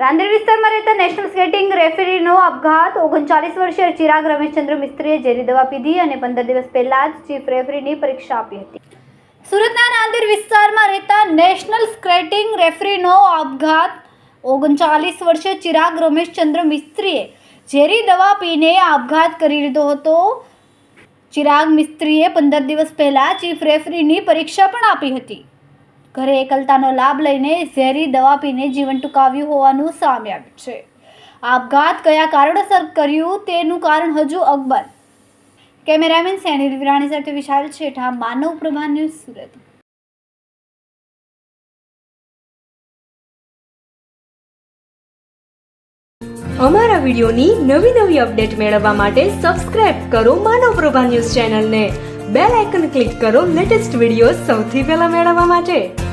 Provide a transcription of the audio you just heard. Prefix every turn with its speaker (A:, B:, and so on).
A: રાંદેર વિસ્તારમાં રહેતા national skating રેફરીનો આપઘાત. ઓગણચાલીસ વર્ષીય ચિરાગ રમેશચંદ્ર મિસ્ત્રીએ ઝેરી દવા પીધી અને પંદર દિવસ પહેલા જ ચીફ રેફરીની પરીક્ષા આપી હતી. સુરતના રાંદેર વિસ્તારમાં રહેતા નેશનલ સ્કેટિંગ રેફરીનો આપઘાત. ઓગણચાલીસ વર્ષીય ચિરાગ રમેશચંદ્ર મિસ્ત્રીએ ઝેરી દવા પીને આપઘાત કરી લીધો હતો. ચિરાગ મિસ્ત્રીએ પંદર દિવસ પહેલા ચીફ રેફરીની પરીક્ષા પણ આપી હતી. ઘરે એકલતાનો લાભ લઈને ઝેરી દવા પીને જીવન ટૂંકાવ્યું હોવાનું સામે આવ્યું છે. આપઘાત કયા કારણોસર કર્યું તેનું કારણ હજુ અકબર. કેમેરામેન સેનિલ વિરાણી સાથે વિશાલ છેઠા, માનવ પ્રભા ન્યૂઝ સુરત.
B: અમારા વિડીયોની નવી નવી અપડેટ મેળવવા માટે સબસ્ક્રાઇબ કરો માનવ પ્રભા ન્યૂઝ ચેનલને. બેલ આઇકન ક્લિક કરો લેટેસ્ટ વીડિયો સૌથી પહેલા મેળવવા માટે.